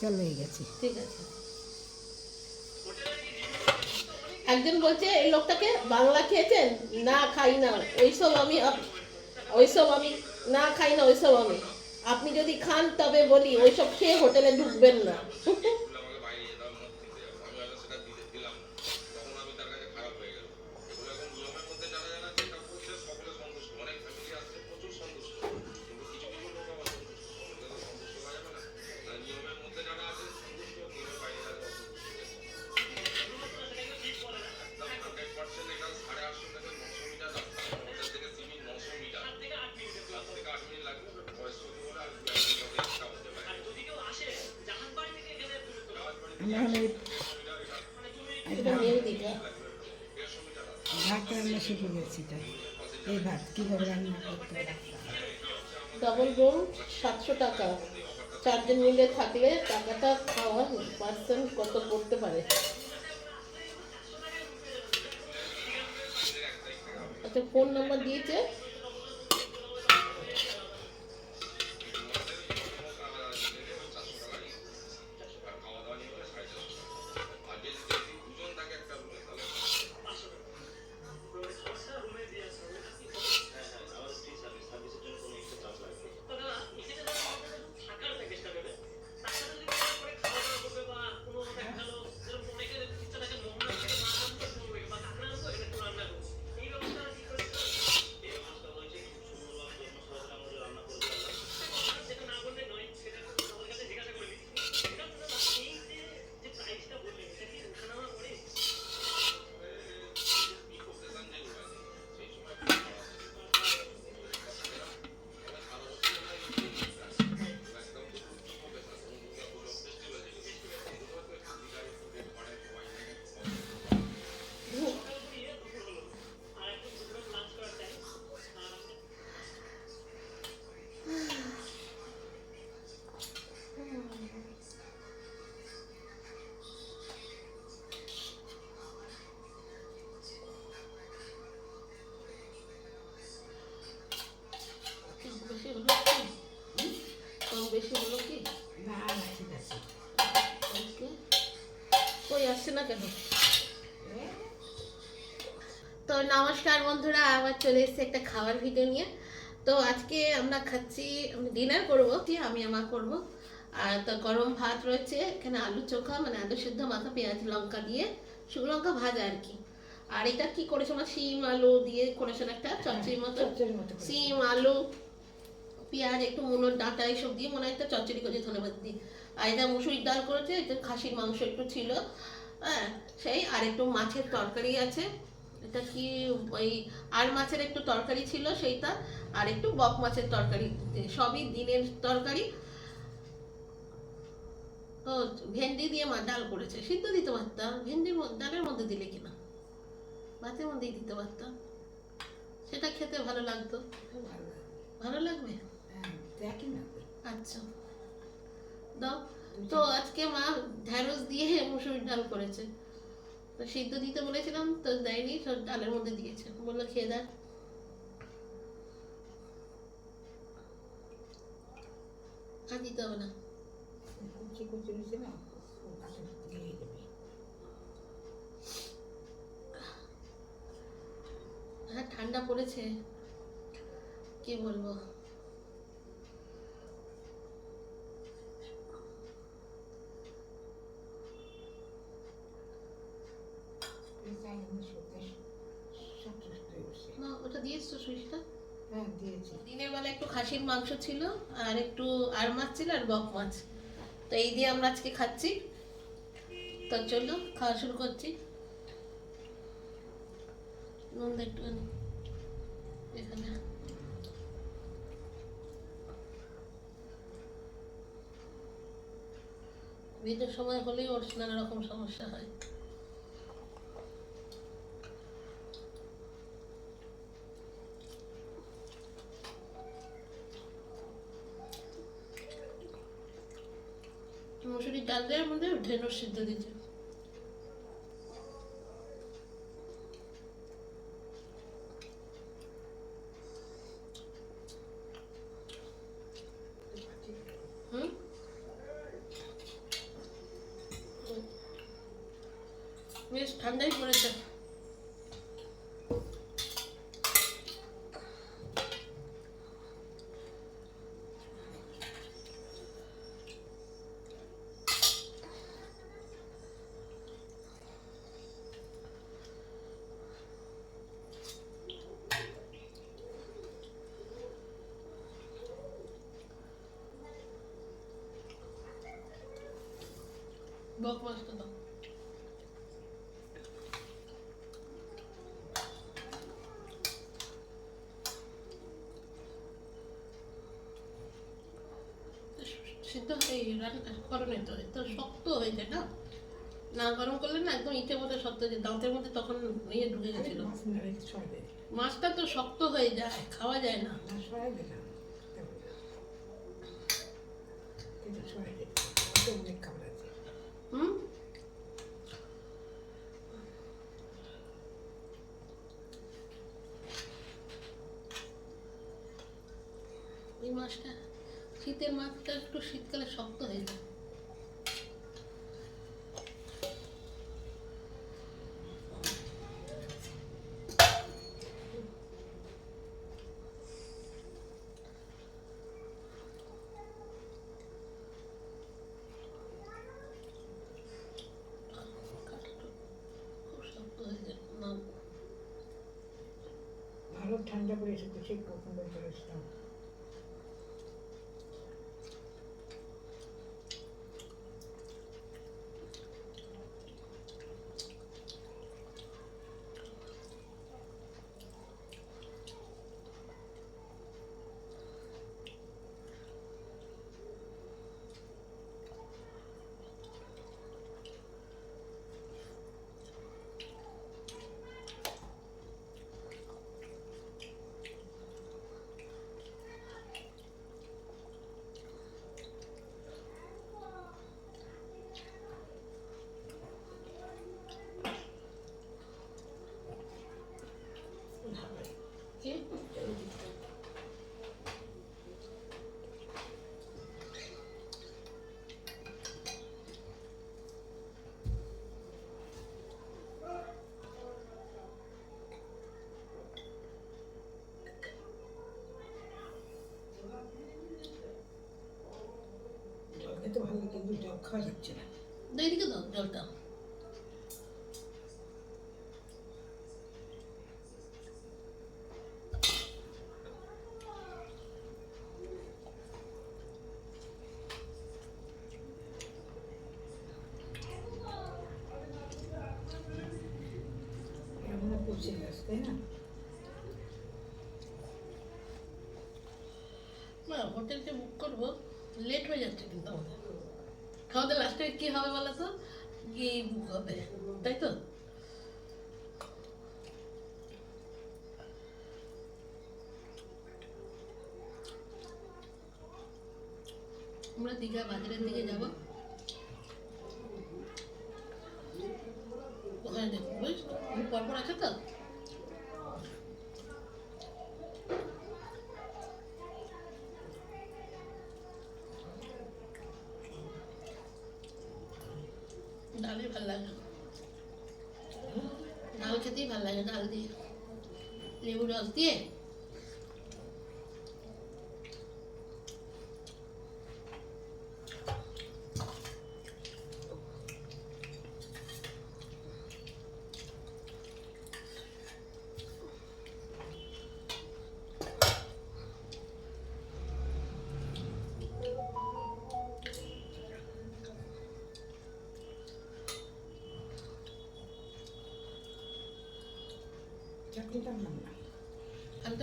চলো হয়ে গেছে। একজন বলছে, এই লোকটাকে বাংলা খেয়েছেন না খাই না। ওইসব আমি ওইসব আমি না খাই না, ওইসব আমি। আপনি যদি খান তবে বলি, ওইসব খেয়ে হোটেলে ঢুকবেন না। আমরা হলে এটা মেরে দিটা ভাত রান্না শিখে গেছি তাই এই ভাত কীভাবে রান্না করতে হবে ডবল রুম সাতশো টাকা। চারজন মিলে থাকলে টাকাটা খাওয়া পার্সেন্ট কত পড়তে পারে? আচ্ছা ফোন নাম্বার দিয়েছে? নমস্কার বন্ধুরা আবার চলে এসেছে একটা খাওয়ার ভিডিও নিয়ে। তো আজকে আমরা খাচ্ছি ডিনার করব কি আমি আমার করব। আর তো গরম ভাত রয়েছে এখানে আলু চোখা মানে আলু সিদ্ধ মাখা পেঁয়াজ লঙ্কা দিয়ে শুকনো লঙ্কা ভাজা আর কি। আর এটা কি করেছে আমার শিম আলু দিয়ে করেছেন একটা? চচ্চড়ির মতো? চচ্চড়ির মতো সিম আলু পেঁয়াজ একটু মুলোর ডাঁটা এইসব দিয়ে মনে হয় একটা চচ্চড়ি করেছে ধন্যবাদ দিই আর এটা মুসুরির ডাল করেছে এটা খাসির মাংস একটু ছিল। হ্যাঁ সেই আর একটু মাছের তরকারি আছে। এটা কি ওই আর মাছের একটু তরকারি ছিল সেইটা, আর একটু বক মাছের তরকারি সবই দিনের তরকারি। ভেন্ডি দিয়ে মা ডাল করেছে, সিদ্ধ দিতে পারতাম, ভেন্ডির ডালের মধ্যে দিলে কিনা ভাতের মধ্যেই দিতে পারতাম। সেটা খেতে ভালো লাগতো। ভালো লাগবে? আচ্ছা। দাও। তো আজকে মা ঢ্যাঁড়স দিয়ে মুসুরির ডাল করেছে। তো সিদ্ধ দিতে বলেছিলাম তো দেয়নি সব ডালের মধ্যে দিয়েছে। বলল খেয়ে দেখ। আর দিতে হবে না। কুচি কুচি হ্যাঁ ঠান্ডা পড়েছে। কি বলব এই চাই আমি সত্যি সব সুস্থ হয়ে উঠছে না ওটা হ্যাঁ দিয়েছি। দিনের বেলা একটু খাসির মাংস ছিল আর একটু আর মাছ ছিল আর বক মাছ। তো এই দিয়ে আমরা আজকে খাচ্ছি। তো চলো খাওয়া শুরু করছি। নুন একটুখানি এখানে। বিয়ের সময় হলেই ওর নানা রকম সমস্যা হয়। মুসুরির ডাল দেওয়ার মধ্যে ঢেঁড়স সিদ্ধ দিতে। ঠান্ডাই পড়েছে। সিদ্ধ রান্না গরমে তো তো শক্ত হয়ে যায় না না গরম করলে না একদম ইটের মধ্যে শক্ত হয়ে যায় দাঁতের মধ্যে তখন ইয়ে ঢুকে গেছিল মাছটা তো শক্ত হয়ে যায় খাওয়া যায় না না সরাবে না কিন্তু সরাবে তো অনেক খাবার আছে হুম এই মাছটা শীতের মাছটা একটু শীতকালে শক্ত হয়ে যায় কাঁটাটা খুব শক্ত হয়ে যায় না ভালো ঠান্ডা পড়েছে তো সেই কখন বের করেছিলাম কি জল খেতে ভালো কিন্তু জল খাওয়া যাচ্ছে না এইদিকে দাও জলটা এমন পৌঁছে গেছে তাই না না হোটেল যে বুক করব লেট হয়ে যাচ্ছে কিন্তু আমাদের খাওয়া দাওয়া লাস্টে কী হবে বলো তো গিয়ে বুক হবে, তাই তো? আমরা দীঘা বাজারের দিকে যাব। ওখানে দেখব পরপর আছে তো? ভালো লাগে। ডাল খেতেই ভালো লাগে ডাল দিয়ে লেবু রস দিয়ে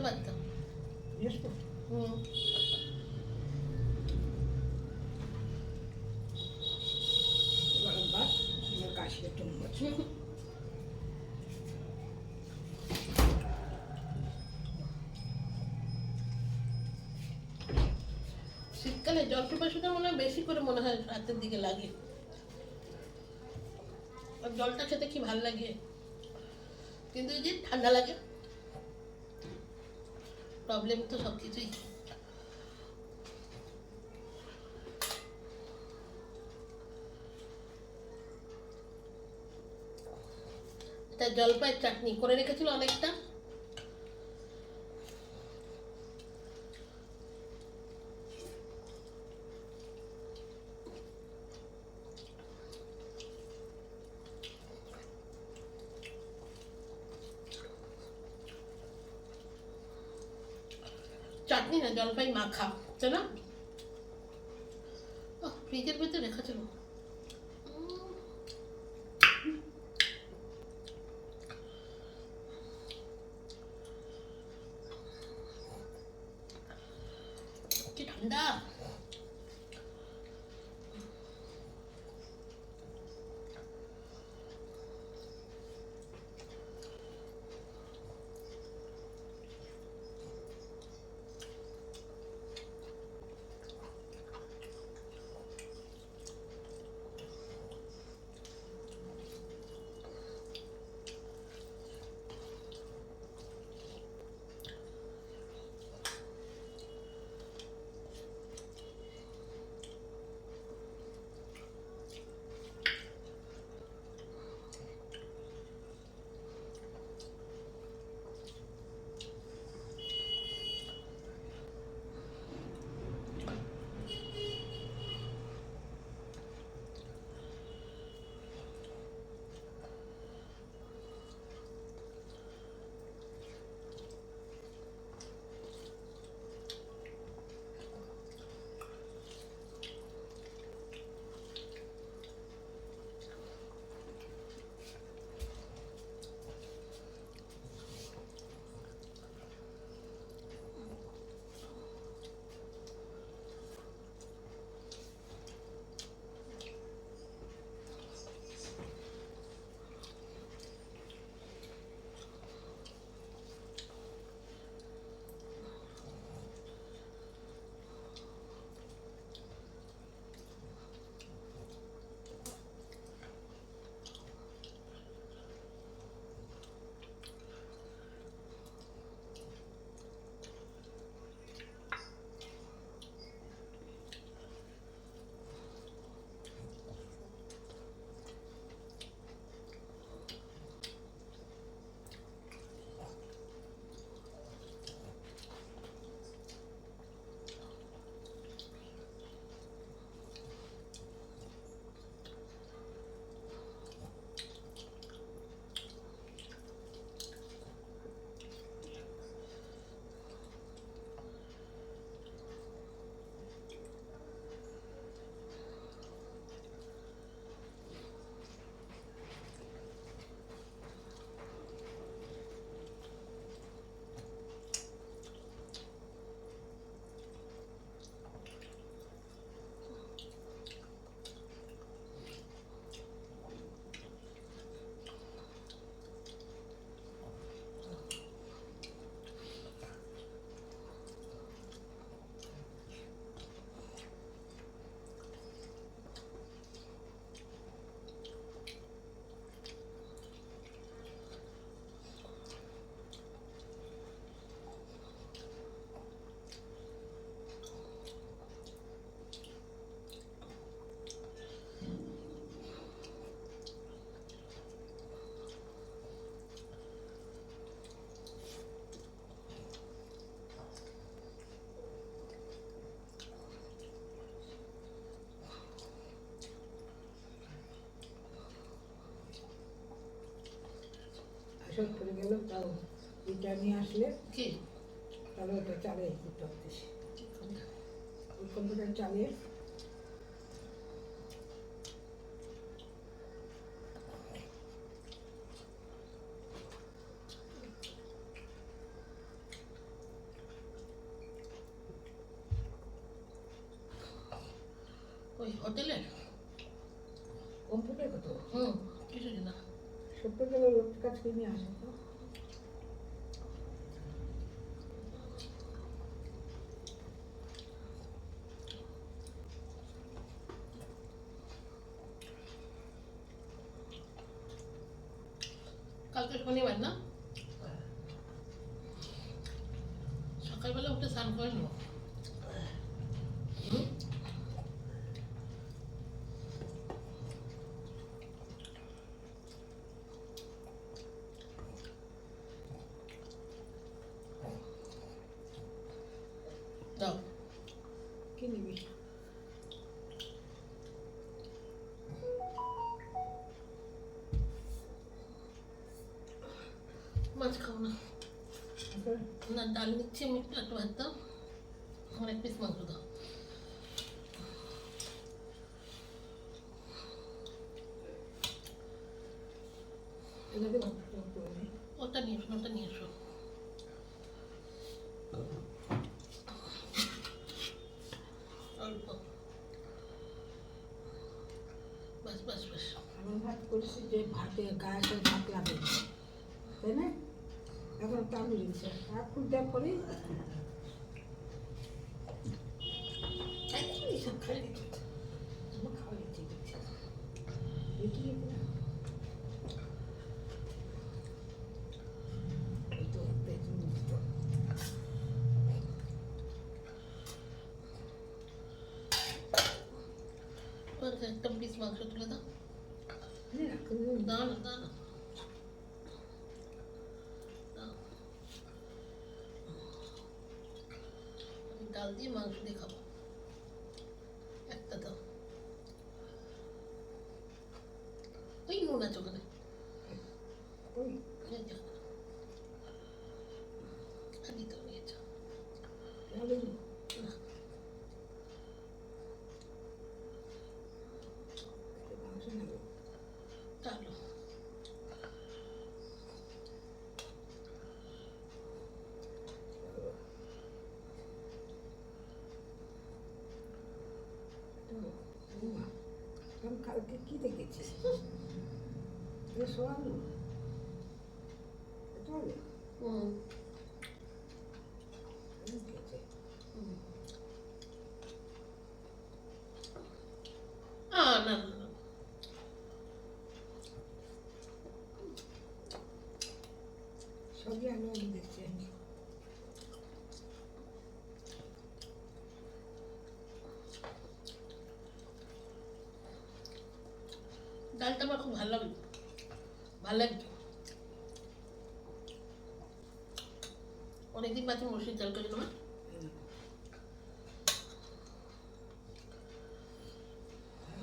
পারতাম। হুম। গরম ভাত আমার একটু শীতকালে জল পিপাসাটা মনে হয় বেশি করে মনে হয় রাতের দিকে লাগে। আর জলটা খেতে কি ভালো লাগে? কিন্তু এই যে ঠান্ডা লাগে প্রবলেম তো সব কিছুই তা জলপাইয়ের চাটনি। করে রেখেছিল অনেকটা চাটনি না জলপাই মাখা তাই না ওহ, ফ্রিজের ভিতরে রেখেছিল উম, কি ঠান্ডা আসর করে গেল তাও এটা নিয়ে আসলে কি? তাহলে ওটা চালিয়ে দিতে হবে। ওই কম্পিউটার চালিয়ে ওই হোটেলে কম্পিউটার কত? হুম কিছু না। সত্তর টাকা কাছ থেকে নিয়ে আসে তো। কালকে শনিবার না? সকালবেলা উঠে স্নান করে নেব। মাছ খাব না না ডাল নিচ্ছি আমি একটু ভাত দাও আমার এক পিস মাংস দাও ওটা নিয়ে এসো ওটা নিয়ে এসো অল্প বাস বাস বাস এমন ভাত করেছি যে ভাতে গায়ে গায়ে ভাত লাগে তাই না তামিল দিচ্ছে আর খুলতে পরে সব খাই দিচ্ছে খাওয়া এই তো একটা জিনিস পিস মাংস তুলে দাও। নে না, কোনো- দাও না দাও না দাও। আমি ডাল দিয়ে মাংস দিয়ে খাব একটা দাও ওই নুন আছে ওখানে ওই এই যে। আর দিতে হবে এটা। তাহলে না, মাংস নেবে চলো মা, আমি কালকে কি দেখেছি সোয়ালু এটা হবে হুম আমি দেখেছি হুম। আহ, না না না সবই আমি আমি দেখছি আমি ডালটা আমার খুব ভালো লাগে লাগছে অনেকদিন বাদে মসুর ডাল করে নেওয়া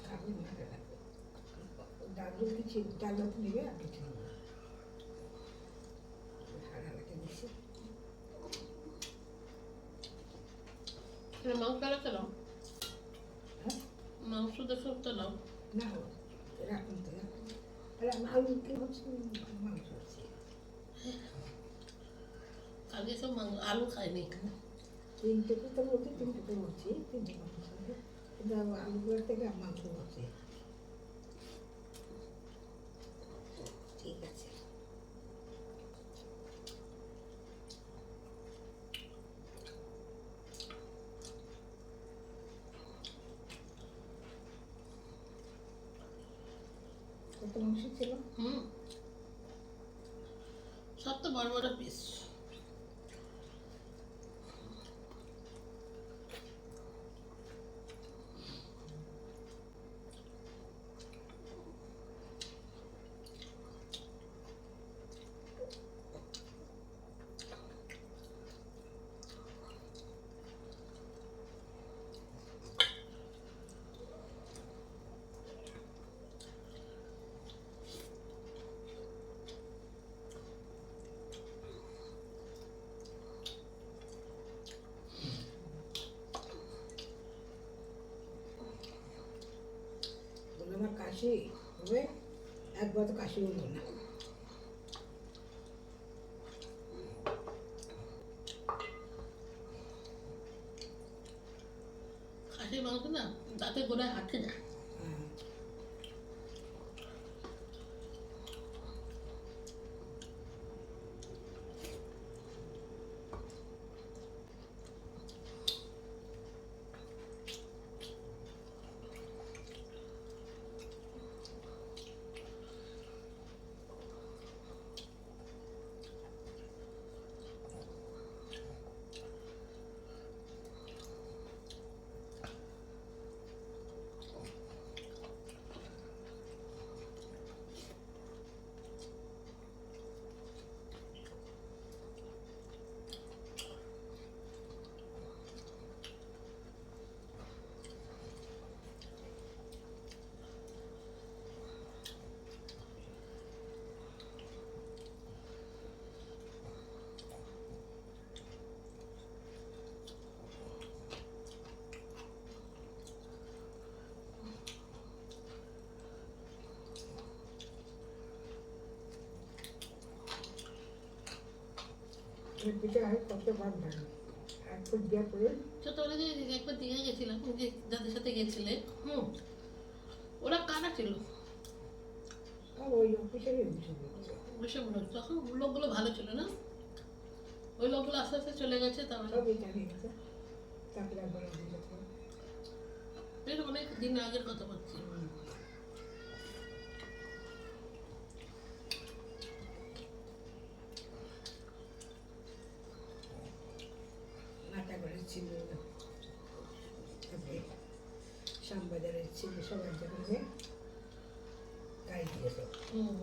খাবি না ডাল কিছু ডাল নেবে আর কিছু নেবে হারা রেখে দিচ্ছি তাহলে মাংস ডালাতে নাও হ্যাঁ মাংস দেখে তো নাও না রাখুন তো রাখুন আরে আলু কি হচ্ছে মাংস আগে সব মাংস আলু খায়নি তিনটে তো বলছি তিনটে তো বলছি তিনটে মাংস কিন্তু আলুগুলোর থেকে মাংস আছে ঠিক আছে। মাংস ছিল? হুম। সব তো কাশি হবে একবার তো কাশি হলো না। এই পিঠে কত ভাগ থাকে এক ফুট দেওয়ার পরে ছোটবেলা যে একবার দীঘা গেছিলাম যে যাদের সাথে গেছিলে। হুম। ওরা কারা ছিল? ওই অফিসে ওইসব লোক তখন লোকগুলো ভালো ছিল না? ওই লোকগুলো আস্তে আস্তে চলে গেছে তারপরে? তারপরে অনেক দিন আগের কথা বলছি নাটাগড়ের ছিল তারপরে শ্যামবাজারের ছিল সবার জায়গায় গাড়ি দিয়েছে হুম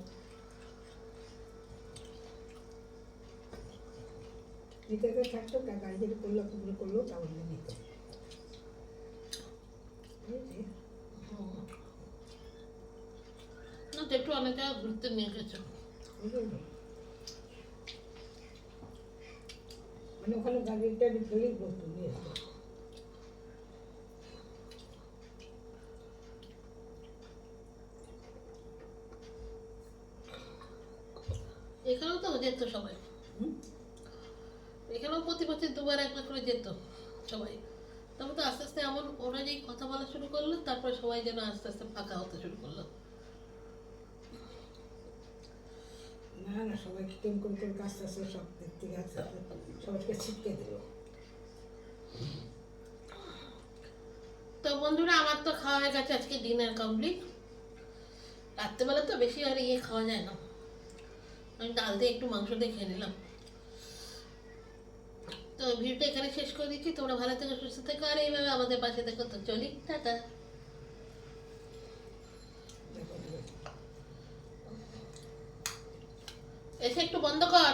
নিতে তো থাকতো তা গাড়ি যদি করল কুমড়ো করল তাহলে নিত বুঝলি? হুম। না তো একটু অনেক ঘুরতে নিয়ে গেছো? মানে ওখানে গাড়িটা গেলেই বলতো নিয়ে এসো। এখানেও তো যেত সবাই। এখানেও প্রতি বছর দুবার একবার করে যেত সবাই। তারপর তো আস্তে আস্তে এমন ওরা যেই কথা বলা শুরু করল তারপরে সবাই যেন আস্তে আস্তে ফাঁকা হতে শুরু করল। না না সবাই কেমন করে করে আস্তে আস্তে সব দিক থেকে আস্তে আস্তে সবাইকে ছিটকে দিল। তো বন্ধুরা আমার তো খাওয়া হয়ে গেছে আজকে ডিনার কমপ্লিট রাত্রেবেলা তো বেশি আর ইয়ে খাওয়া যায় না। আমি ডাল দিয়ে একটু মাংস দিয়ে খেয়ে নিলাম। তো ভিডিওটা এখানে শেষ করে দিচ্ছি। তোমরা ভালো থেকে, সুস্থ থেকো, আর এইভাবে আমাদের পাশে দেখো তো চলি, টাটা। এসে একটু বন্ধ কর।